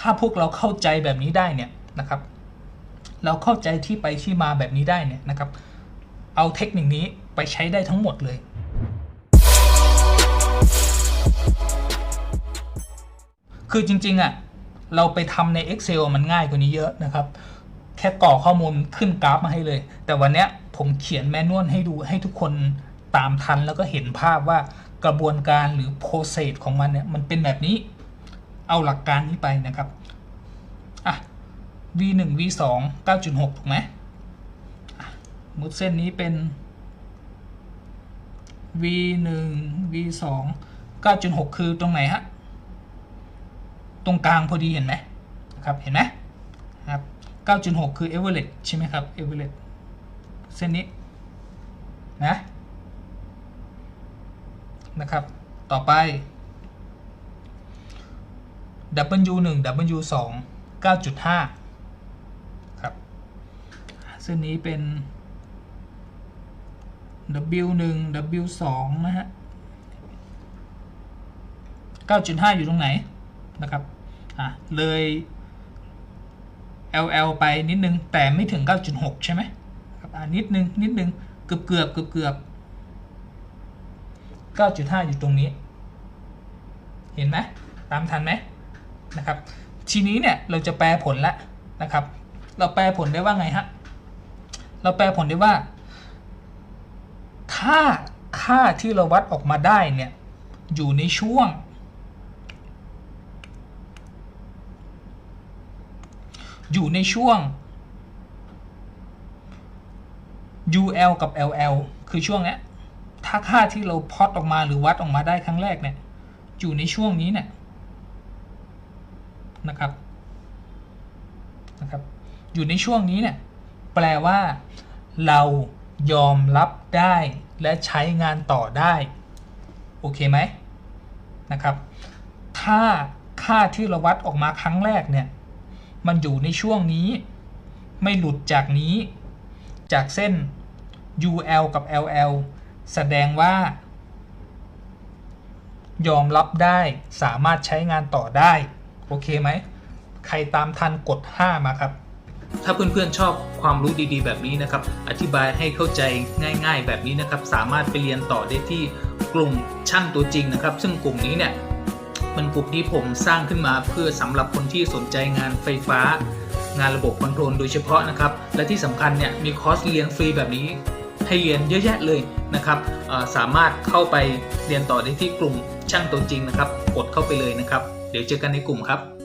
ถ้าพวกเราเข้าใจแบบนี้ได้เนี่ยนะครับ เราเข้าใจที่ไปที่มาแบบนี้ได้เนี่ยนะครับ เอาเทคนิคนี้ไปใช้ได้ทั้งหมดเลย คือจริงๆอะ่ะเราไปทำใน Excel มันง่ายกว่านี้เยอะนะครับ แค่กรอกข้อมูลขึ้นกราฟมาให้เลย แต่วันเนี้ยผมเขียนแมนนวลให้ดูให้ทุกคนตามทันแล้วก็เห็นภาพว่ากระบวนการหรือ process ของมันเนี่ยมันเป็นแบบนี้ เอาหลักการนี้ไปนะครับอะ v 1 v 2 9.6 ถูกไหมมุดเส้นนี้เป็น v 1 v 2 9.6 คือตรงไหนฮะ ตรงกลางพอดีเห็นไหมนะครับ เห็นไหมครับ 9.6 คือ average ใช่ไหมครับ average เส้นนี้ นะ นะครับ ต่อไป W 1 W 2 9.5 ครับ เส้นนี้เป็น W 1 W 2 นะฮะ 9.5 อยู่ตรงไหนนะครับ อะ เลย LL ไปนิดนึง แต่ไม่ถึง 9.6 ใช่ไหมครับอะนิดนึง นิดนึง เกือบเกือบเกือบเกือบ9.5 อยู่ตรงนี้ เห็นไหม ตามทันไหม นะครับทีนี้เนี่ยเราจะแปลผลแล้วนะครับ เราแปลผลได้ว่าไงฮะเราแปลผลได้ว่า ถ้าค่าที่เราวัดออกมาได้เนี่ยอยู่ในช่วง อยู่ในช่วง UL กับ LL คือช่วงเนี้ยถ้าค่าที่เราพอตออกมาหรือวัดออกมาได้ครั้งแรกเนี่ยอยู่ในช่วงนี้เนี่ย นะครับนะครับ อยู่ในช่วงนี้เนี่ยแปลว่า เรายอมรับได้และใช้งานต่อได้ โอเคไหมนะครับ ถ้าค่าที่เราวัดออกมาครั้งแรกเนี่ย มันอยู่ในช่วงนี้ ไม่หลุดจากนี้ จากเส้น UL กับ LL แสดงว่า ยอมรับได้สามารถใช้งานต่อได้ โอเคไหม ใครตามทันกด 5 มาครับ ถ้าเพื่อนๆชอบความรู้ดีๆ แบบนี้นะครับ อธิบายให้เข้าใจง่าย ๆ แบบนี้นะครับ สามารถไปเรียนต่อได้ที่กลุ่มช่างตัวจริงนะครับ ซึ่งกลุ่มนี้เนี่ยเป็นกลุ่มที่ผมสร้างขึ้นมาเพื่อสำหรับคนที่สนใจงานไฟฟ้า งานระบบคอนโทรลโดยเฉพาะนะครับ และที่สำคัญเนี่ยมีคอร์สเรียนฟรีแบบนี้ให้เรียนเยอะแยะเลยนะครับสามารถเข้าไปเรียนต่อได้ที่กลุ่มช่างตัวจริงนะครับ กดเข้าไปเลยนะครับ เดี๋ยวเจอกันในกลุ่มครับ